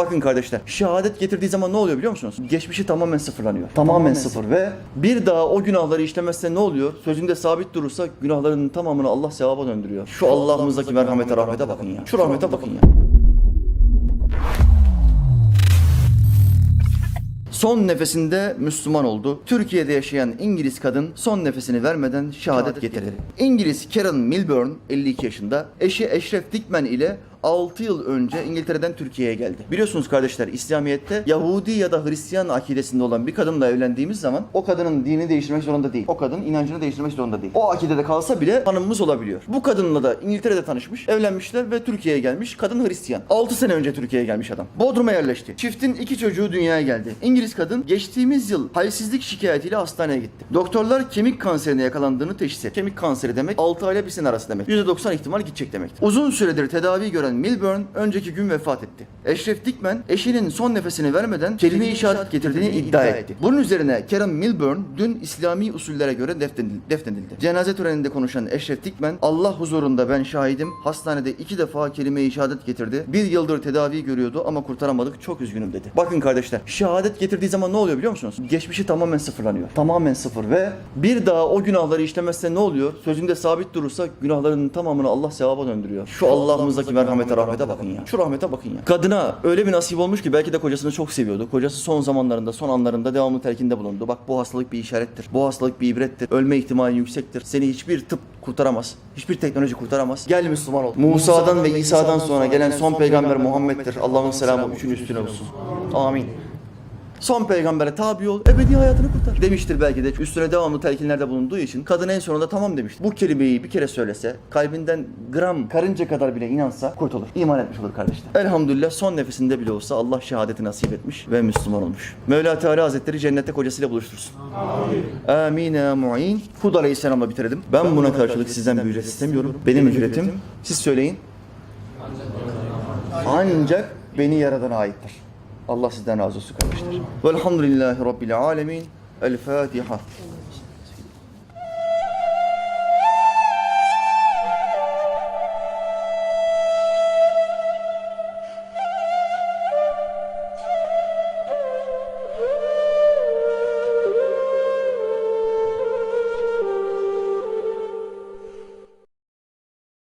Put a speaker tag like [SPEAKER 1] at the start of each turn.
[SPEAKER 1] Bakın kardeşler, şehadet getirdiği zaman ne oluyor biliyor musunuz? Geçmişi tamamen sıfırlanıyor. Tamamen, sıfır ve bir daha o günahları işlemezse ne oluyor? Sözünde sabit durursa günahlarının tamamını Allah sevaba döndürüyor. Şu Allah'ımızdaki merhamete, rahmete bakın ya. Şu rahmete bakın ya. Son nefesinde Müslüman oldu. Türkiye'de yaşayan İngiliz kadın son nefesini vermeden şehadet getirdi. İngiliz Karen Milburn 52 yaşında eşi Eşref Dikmen ile 6 yıl önce İngiltere'den Türkiye'ye geldi. Biliyorsunuz kardeşler İslamiyet'te Yahudi ya da Hristiyan akidesinde olan bir kadınla evlendiğimiz zaman o kadının dinini değiştirmek zorunda değil. O kadın inancını değiştirmek zorunda değil. O akidede kalsa bile hanımımız olabiliyor. Bu kadınla da İngiltere'de tanışmış, evlenmişler ve Türkiye'ye gelmiş. Kadın Hristiyan. 6 sene önce Türkiye'ye gelmiş adam. Bodrum'a yerleşti. Çiftin iki çocuğu dünyaya geldi. İngiliz kadın geçtiğimiz yıl halsizlik şikayetiyle hastaneye gitti. Doktorlar kemik kanserine yakalandığını teşhis etti. Kemik kanseri demek 6 ayla bir sene arası demek. %90 ihtimal gidecek demektir. Uzun süredir tedavi gören Milburn önceki gün vefat etti. Eşref Dikmen eşinin son nefesini vermeden kelime-i şehadet getirdiğini iddia etti. Bunun üzerine Karen Milburn dün İslami usullere göre defnedil- defnedildi. Cenaze töreninde konuşan Eşref Dikmen Allah huzurunda ben şahidim. Hastanede iki defa kelime-i şehadet getirdi. Bir yıldır tedavi görüyordu ama kurtaramadık. Çok üzgünüm dedi. Bakın kardeşler şehadet getirdiği zaman ne oluyor biliyor musunuz? Geçmişi tamamen sıfırlanıyor. Tamamen sıfır ve bir daha o günahları işlemezse ne oluyor? Sözünde sabit durursa günahlarının tamamını Allah sevaba döndürüyor. Şu Allah'ımızdaki merhamete, rahmete bakın ya. Şu rahmete bakın ya. Kadına öyle bir nasip olmuş ki belki de kocasını çok seviyordu. Kocası son zamanlarında, son anlarında devamlı telkinde bulundu. Bak bu hastalık bir işarettir. Bu hastalık bir ibrettir. Ölme ihtimali yüksektir. Seni hiçbir tıp kurtaramaz. Hiçbir teknoloji kurtaramaz. Gel Müslüman ol. Musa'dan ve İsa'dan sonra gelen son peygamber Muhammed'dir. Allah'ın selamı üçün üstüne olsun. Amin. Son peygambere tabi ol, ebedi hayatını kurtar. Demiştir belki de üstüne devamlı telkinlerde bulunduğu için kadın en sonunda tamam demiştir. Bu kelimeyi bir kere söylese, kalbinden gram karınca kadar bile inansa kurtulur. İman etmiş olur kardeşler. Elhamdülillah son nefesinde bile olsa Allah şehadeti nasip etmiş ve Müslüman olmuş. Mevla Teala Hazretleri cennette kocasıyla buluştursun. Amin. Amin mu'in. Hud Aleyhisselam'la bitirelim. Ben buna karşılık sizden bir ücret istemiyorum. Benim ücretim, siz söyleyin. Ancak beni yaradana aittir. Allah sizden razı olsun kardeşler. Velhamdülillahi Rabbil alemin. El Fatiha.